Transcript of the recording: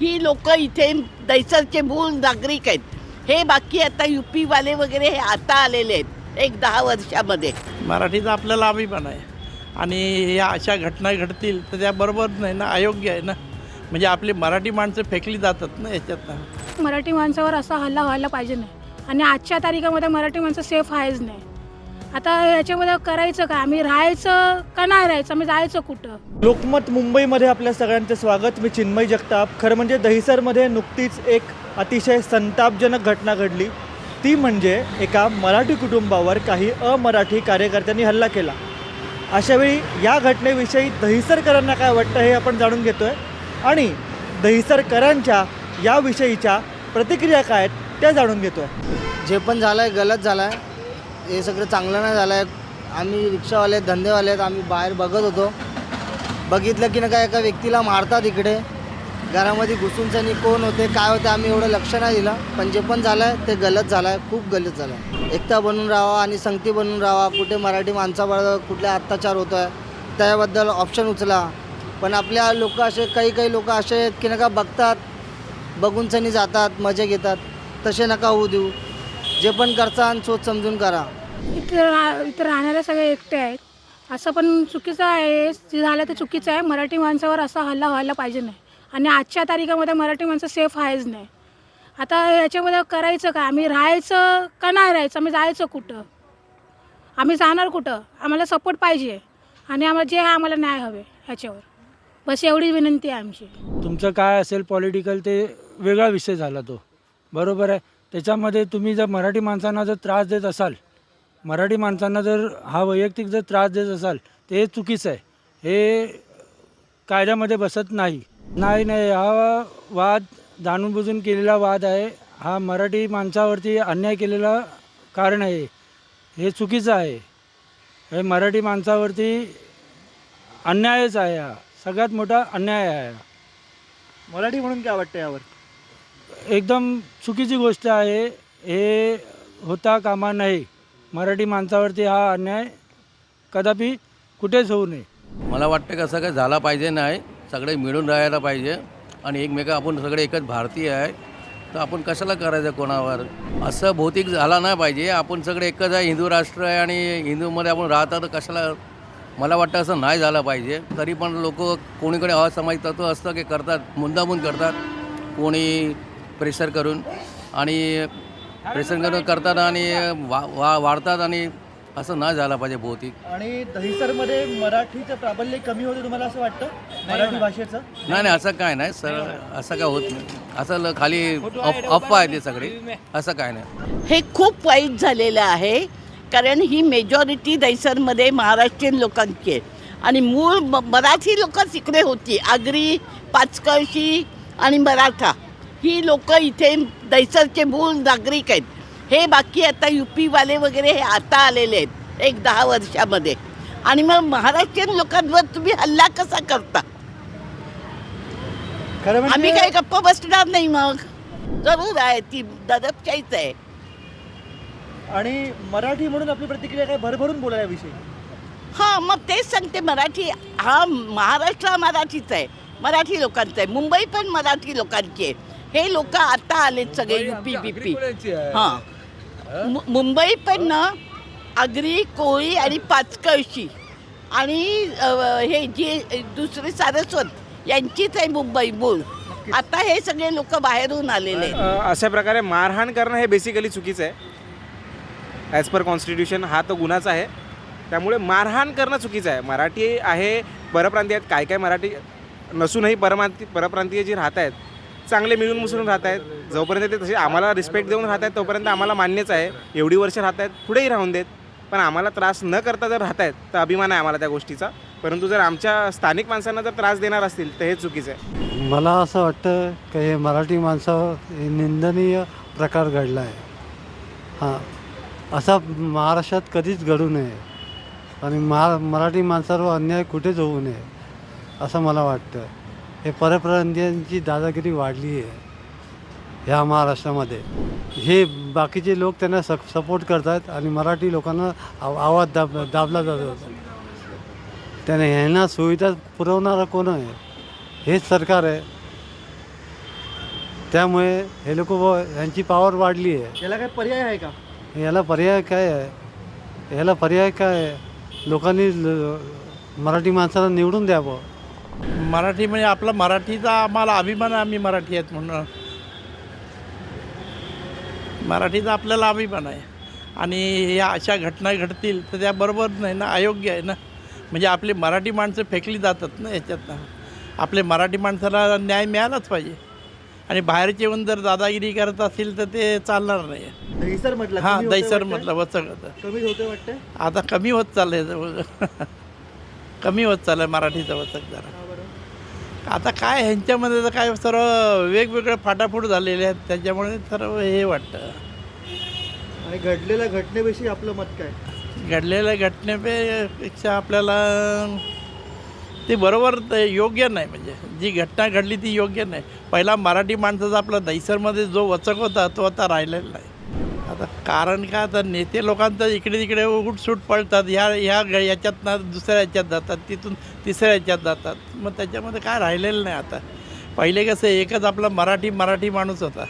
ही लोक इथे दैसरचे मूळ नागरिक आहेत. हे बाकी आता युपी वाले वगैरे हे आता आलेले आहेत एक दहा वर्षामध्ये. मराठीचा आपल्याला अभिमान आहे. आणि या अशा घटना घडतील तर त्या बरोबर नाही ना अयोग्य आहे ना. म्हणजे आपली मराठी माणसं फेकली जातात ना याच्यातनं. मराठी माणसावर असा हल्ला व्हायला पाहिजे नाही. आणि आजच्या तारखेमध्ये मराठी माणसं सेफ आहेच नाही. आता याच्यामध्ये करायचं काय आम्ही राहायचं का नाही राहायचं? आम्ही जायचं कुठं? लोकमत मुंबईमध्ये आपल्या सगळ्यांचं स्वागत. मी चिन्मय जगताप. खरं म्हणजे दहिसरमध्ये नुकतीच एक अतिशय संतापजनक घटना घडली. ती म्हणजे एका मराठी कुटुंबावर काही अमराठी कार्यकर्त्यांनी हल्ला केला. अशावेळी या घटनेविषयी दहिसरकरांना काय वाटतं हे आपण जाणून घेतो आहे आणि दहिसरकरांच्या याविषयीच्या प्रतिक्रिया काय आहेत त्या जाणून घेतो आहे जे पण झालं आहे गलत झालं आहे हे सगळं चांगलं नाही झालं आहे आम्ही रिक्षावाले आहेत धंदेवाले आहेत आम्ही बाहेर बघत होतो. बघितलं की ना काय एका व्यक्तीला मारतात इकडे. घरामध्ये घुसून त्यांनी कोण होते काय होते आम्ही एवढं लक्ष नाही दिलं. पण जे पण झालं आहे ते गलत झालं आहे खूप गलत झालं आहे एकता बनून राहावा आणि संगती बनून राहावा. कुठे मराठी माणसाबरोबर कुठले अत्याचार होतो आहे त्याबद्दल ऑप्शन उचला. पण आपल्या लोक असे काही काही लोक असे आहेत की नका बघतात बघून सनी जातात मजे घेतात. तसे नका होऊ देऊ. जे पण करता आणि सोच समजून करा. इथं रा इथं राहणारे सगळे एकटे आहेत. असं पण चुकीचं आहे. जे झालं ते चुकीचं आहे. मराठी माणसावर असा हल्ला व्हायला पाहिजे नाही. आणि आजच्या तारखेमध्ये मराठी माणसं सेफ आहेच नाही. आता याच्यामध्ये करायचं काय? आम्ही राहायचं का नाही राहायचं? आम्ही जायचं कुठं? आम्ही जाणार कुठं? आम्हाला सपोर्ट पाहिजे. आणि आम्हाला जे आहे आम्हाला न्याय हवे ह्याच्यावर. बस एवढी विनंती आहे आमची. तुमचं काय असेल पॉलिटिकल ते वेगळा विषय झाला तो. बरोबर आहे. त्याच्यामध्ये तुम्ही जर मराठी माणसांना जर त्रास देत असाल मराठी माणसांना जर हा वैयक्तिक जर त्रास देत असाल ते चुकीचं आहे. हे कायद्यामध्ये बसत नाही. नाही नाही हा वाद जाणून बुजून केलेला वाद आहे. हा मराठी माणसावरती अन्याय केलेला कारण आहे. हे चुकीचं आहे. हे मराठी माणसावरती अन्यायच आहे हा. सगळ्यात मोठा अन्याय आहे हा. मराठी म्हणून काय वाटतं यावर? एकदम चुकीची गोष्ट आहे. हे होता कामा नाही मराठी माणसावरती हा अन्याय कदापि कुठेच होऊ नये. मला वाटतं कसं असं काही झाला पाहिजे नाही सगळे मिळून राहायला पाहिजे आणि एकमेका आपण सगळे एकच भारतीय आहे तर आपण कशाला करायचं कोणावर? असं भौतिक झाला नाही पाहिजे आपण सगळे एकच आहे हिंदू राष्ट्र आहे आणि हिंदूमध्ये आपण राहता तर कशाला? मला वाटतं असं नाही झालं पाहिजे. तरी पण लोक कोणीकडे असमाजिक तत्व असतं की करतात मुंदामून करतात कोणी प्रेशर करून. आणि करून करतात आणि वा वा वाढतात आणि असं नाही झालं पाहिजे भौतिक आणि दहिसरमध्ये मराठीचं प्राबल्य कमी होते तुम्हाला असं वाटतं? मराठी भाषेचं? नाही नाही असं काय नाही सर असं काय होत नाही. असं ल- खाली अफ- अफवा आहे ते सगळी. असं काय नाही. हे खूप वाईट झालेलं आहे कारण ही मेजॉरिटी दैसरमध्ये महाराष्ट्रीयन लोकांची आहे. आणि मूळ म- मराठी लोकच इकडे होती. आगरी पाचकळशी आणि मराठा. ही लोक इथे दैसरचे मूळ नागरिक आहेत. हे बाकी आता युपी वाले वगैरे हे आता आलेले आहेत एक दहा वर्षामध्ये. आणि मग महाराष्ट्रीयन लोकांवर तुम्ही हल्ला कसा करता? खरं आम्ही म्हणजे काही गप्प बसणार नाही मग. जरूर आहे ती ददपशाहीच आहे. आणि मराठी म्हणून आपली प्रतिक्रिया काय भरभरून बोला याविषयी हां मग तेच सांगते मराठी हा महाराष्ट्र हा मराठीचा आहे. मराठी लोकांचा आहे. मुंबई पण मराठी लोकांची आहे. हे लोक आता आलेत सगळे युपी बीपी. हां. मुंबई पण ना आगरी कोळी आणि पाचकळशी. आणि हे जे दुसरे सारस्वत यांचीच आहे मुंबई मूळ. आता हे सगळे लोक बाहेरून आलेले अशा प्रकारे मारहाण करणं हे बेसिकली चुकीचं आहे. ॲज पर कॉन्स्टिट्यूशन हा तो गुन्हाच आहे. त्यामुळे मारहाण करणं चुकीचं आहे. मराठी आहे परप्रांतीय आहेत. काय काय मराठी नसूनही परमांती परप्रांतीय जे राहत आहेत चांगले मिळून मिसळून राहत आहेत. जोपर्यंत ते तसे आम्हाला रिस्पेक्ट देऊन राहत आहेत तोपर्यंत आम्हाला मान्यच आहे. एवढी वर्ष राहत आहेत पुढेही राहून देत. पण आम्हाला त्रास न करता जर राहत आहेत तर अभिमान आहे आम्हाला त्या गोष्टीचा. परंतु जर आमच्या स्थानिक माणसांना जर त्रास देणार असतील तर हे चुकीचं आहे. मला असं वाटतं की हे मराठी माणसं निंदनीय प्रकार घडला आहे. हां. असा महाराष्ट्रात कधीच घडू नये. आणि महा मराठी माणसावर अन्याय कुठेच होऊ नये असं मला वाटतं. हे परप्रांतीयांची दादागिरी वाढली आहे ह्या महाराष्ट्रामध्ये. हे बाकीचे लोक त्यांना सक सपोर्ट करतात आणि मराठी लोकांना आव आवाज दाब दाबला जातो. त्याने ह्यांना सुविधा पुरवणारा कोण आहे? हेच सरकार आहे. त्यामुळे हे लोक यांची पावर वाढली आहे. याला काय पर्याय आहे का? याला पर्याय काय आहे? याला पर्याय काय आहे? लोकांनी ल- मराठी माणसाला निवडून द्यावं. मराठी म्हणजे आपला मराठीचा आम्हाला अभिमान आहे आम्ही मराठी आहेत म्हणून. मराठीचा आपल्याला अभिमान आहे. आणि या अशा घटना घडतील तर त्या बरोबर नाही ना अयोग्य आहे ना. म्हणजे आपली मराठी माणसं फेकली जातात ना याच्यातनं. आपले मराठी माणसाला न्याय मिळालाच पाहिजे. आणि बाहेरचे येऊन जर दादागिरी करत असतील तर ते चालणार नाही. दहिसर म्हटलं हां दैसर? म्हटलं वचक कमी होते वाटतंय आता कमी होत चाललंय कमी होत चाललंय मराठीचं वचक जरा? आता काय ह्यांच्यामध्ये तर काय सर्व वेगवेगळे फाटाफूट झालेले आहेत. त्याच्यामुळे सर्व हे वाटतं. आणि घडलेल्या घटनेविषयी आपलं मत काय? घडलेल्या घटनेपेक्षा आपल्याला ते बरोबर ते योग्य नाही. म्हणजे जी घटना घडली ती योग्य नाही. पहिला मराठी माणसाचा आपला दैसरमध्ये जो वचक होता तो आता राहिलेला नाही. आता कारण काय आता नेते लोकांचं इकडे तिकडे उठसूट पळतात ह्या ह्या ग- याच्यातनं दुसऱ्या याच्यात जातात. तिथून तिसऱ्या याच्यात जातात. मग त्याच्यामध्ये काय राहिलेलं नाही आता. पहिले कसं एकच आपला मराठी मराठी माणूस होता.